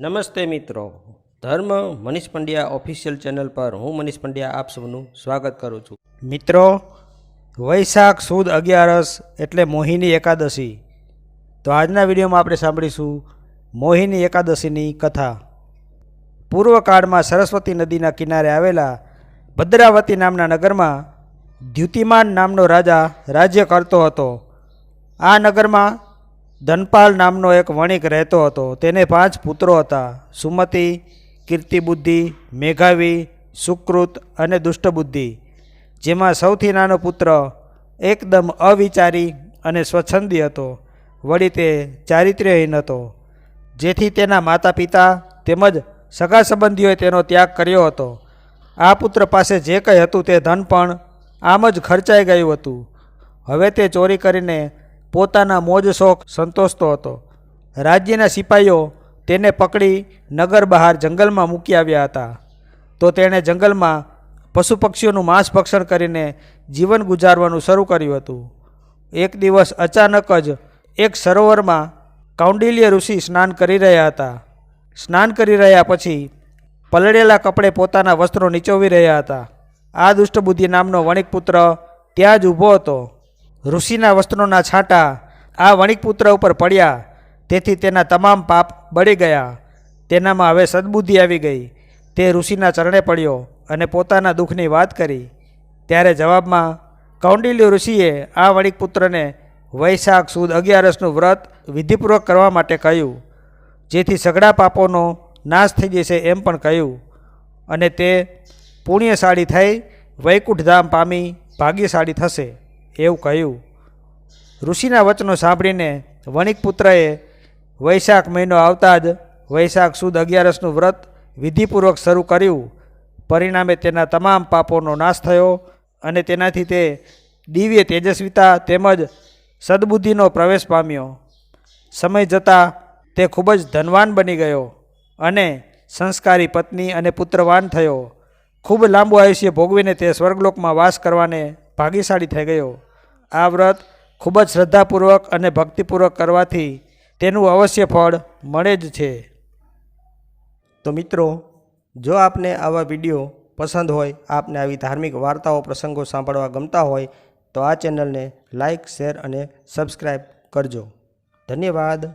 નમસ્તે મિત્રો. ધર્મ મનીષ પંડ્યા ઓફિશિયલ ચેનલ પર હું મનીષ પંડ્યા આપ સૌનું સ્વાગત કરું છું. મિત્રો, વૈશાખ સુદ અગિયારસ એટલે મોહિની એકાદશી. તો આજના વિડીયોમાં આપણે સાંભળીશું મોહિની એકાદશીની કથા. પૂર્વકાળમાં સરસ્વતી નદીના કિનારે આવેલા ભદ્રાવતી નામના નગરમાં દ્યુતિમાન નામનો રાજા રાજ્ય કરતો હતો. આ નગરમાં ધનપાલ નામનો એક વણિક રહેતો હતો. તેને પાંચ પુત્રો હતા. સુમતિ, કીર્તિબુદ્ધિ, મેઘાવી, સુકૃત અને દુષ્ટબુદ્ધિ. જેમાં સૌથી નાનો પુત્ર એકદમ અવિચારી અને સ્વચ્છંદી હતો. વળી તે ચારિત્ર્યહીન હતો. જેથી તેના માતા પિતા તેમજ સગા સંબંધીઓએ તેનો ત્યાગ કર્યો હતો. આ પુત્ર પાસે જે કંઈ હતું તે ધન પણ આમ જ ખર્ચાઈ ગયું હતું. હવે તે ચોરી કરીને પોતાના મોજ શોખ સંતોષતો હતો. રાજ્યના સિપાઈઓ તેને પકડી નગર બહાર જંગલમાં મૂકી આવ્યા હતા. તો તેણે જંગલમાં પશુ પક્ષીઓનું માંસ ભક્ષણ કરીને જીવન ગુજારવાનું શરૂ કર્યું હતું. એક દિવસ અચાનક જ એક સરોવરમાં કૌંડિલ્ય ઋષિ સ્નાન કરી રહ્યા હતા. સ્નાન કરી રહ્યા પછી પલળેલા કપડે પોતાના વસ્ત્રો નીચોવી રહ્યા હતા. આ દુષ્ટબુદ્ધિ નામનો વણિક પુત્ર ત્યાં જ ઊભો હતો. ઋષિના વસ્ત્રોના છાંટા આ વણિકપુત્ર ઉપર પડ્યા. તેથી તેના તમામ પાપ બળી ગયા. તેનામાં હવે સદબુદ્ધિ આવી ગઈ. તે ઋષિના ચરણે પડ્યો અને પોતાના દુઃખની વાત કરી. ત્યારે જવાબમાં, કૌંડિલ્ય ઋષિએ આ વણિકપુત્રને વૈશાખ સુદ અગિયારસનું વ્રત વિધિપૂર્વક કરવા માટે કહ્યું. જેથી સઘળા પાપોનો નાશ થઈ જશે એમ પણ કહ્યું. અને તે પુણ્યશાળી થઈ વૈકુંઠધામ પામી ભાગ્યશાળી થશે. એવું કહ્યું. ઋષિના વચનો સાંભળીને વણિક પુત્રએ વૈશાખ મહિનો આવતા જ વૈશાખ સુદ અગિયારસનું વ્રત વિધિપૂર્વક શરૂ કર્યું. પરિણામે તેના તમામ પાપોનો નાશ થયો અને તેનાથી તે દિવ્ય તેજસ્વીતા તેમજ સદબુદ્ધિનો પ્રવેશ પામ્યો. સમય જતાં તે ખૂબ જ ધનવાન બની ગયો અને સંસ્કારી પત્ની અને પુત્રવાન થયો. ખૂબ લાંબુ આયુષ્ય ભોગવીને તે સ્વર્ગલોકમાં વાસ કરવાને ભાગ્યશાળી થઈ ગયો. આ વ્રત ખૂબ જ શ્રદ્ધાપૂર્વક અને ભક્તિપૂર્વક કરવાથી તેનું અવશ્ય ફળ મળે જ છે. તો મિત્રો, જો આપને આવા વીડિયો પસંદ હોય, આપને આવી ધાર્મિક વાર્તાઓ, પ્રસંગો સાંભળવા ગમતા હોય, તો આ ચેનલને લાઈક, શેર અને સબસ્ક્રાઈબ કરજો. ધન્યવાદ.